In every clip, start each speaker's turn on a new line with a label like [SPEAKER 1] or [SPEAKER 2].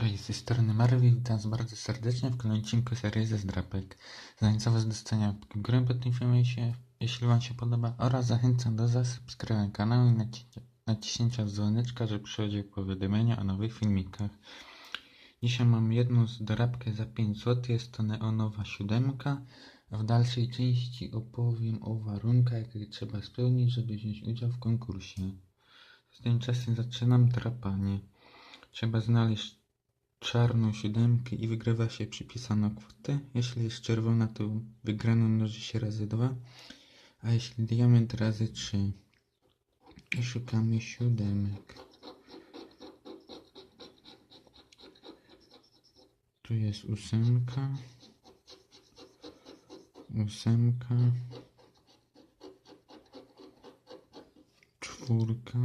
[SPEAKER 1] Witam Was bardzo serdecznie w kolejnym odcinku serii ze zdrapek. Zachęcam Was do dostania łapki pod tym filmem, jeśli- Wam się podoba oraz zachęcam do zasubskrybowania kanału i naci- naciśnięcia dzwoneczka, żeby przychodziły powiadomienia o nowych filmikach. Dzisiaj mam jedną zdrapkę za 5 zł, jest to neonowa siódemka. W dalszej części opowiem o warunkach, jakie trzeba spełnić, żeby wziąć udział w konkursie. Z tymczasem zaczynam drapanie. Trzeba znaleźć czarną siódemkę i wygrywa się przypisaną kwotę. Jeśli jest czerwona, to wygraną mnoży się razy 2, a jeśli diament razy 3. I szukamy siódemek. Tu jest ósemka. Ósemka. Czwórka.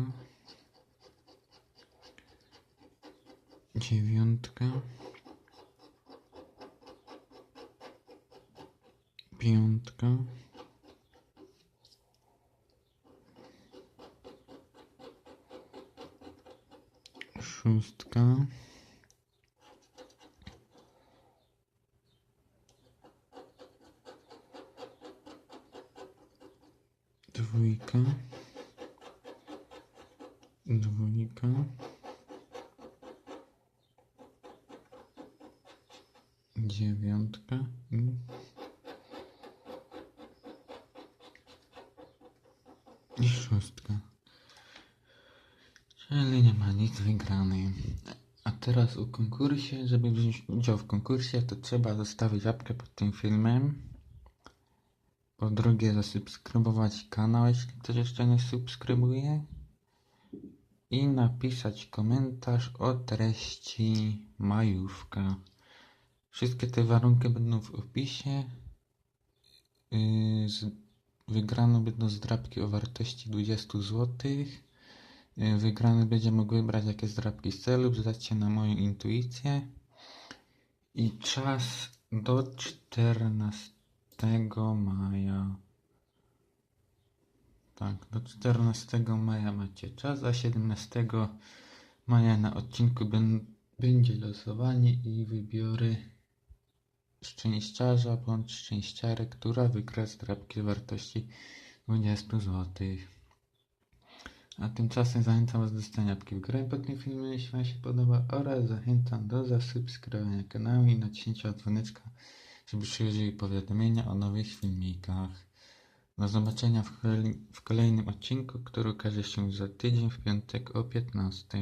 [SPEAKER 1] Dziewiątka. Piątka. Szóstka. Dwójka. Dwójka. Dziewiątka i i szóstka. Czyli nie ma nic wygranej. A teraz o konkursie. Żeby wziąć udział w konkursie, to trzeba zostawić łapkę pod tym filmem. Po drugie, zasubskrybować kanał, jeśli ktoś jeszcze nie subskrybuje. I napisać komentarz o treści majówka. Wszystkie te warunki będą w opisie. Z- Wygrane będą zdrabki o wartości 20 zł. Wygrany będzie mógł wybrać jakie zdrabki chce lub zdać się na moją intuicję. I czas do 14 maja. Tak, do 14 maja macie czas, a 17 maja na odcinku będzie losowanie i wybiorę szczęściarza bądź szczęściarę, która wygra zdrabki o wartości 20 zł. A tymczasem zachęcam Was do dostania łapki w górę pod tym filmem, jeśli Wam się podoba oraz zachęcam do zasubskrybowania kanału i naciśnięcia dzwoneczka, żeby przychodziły powiadomienia o nowych filmikach. Do zobaczenia w, w kolejnym odcinku, który ukaże się za tydzień w piątek o 15.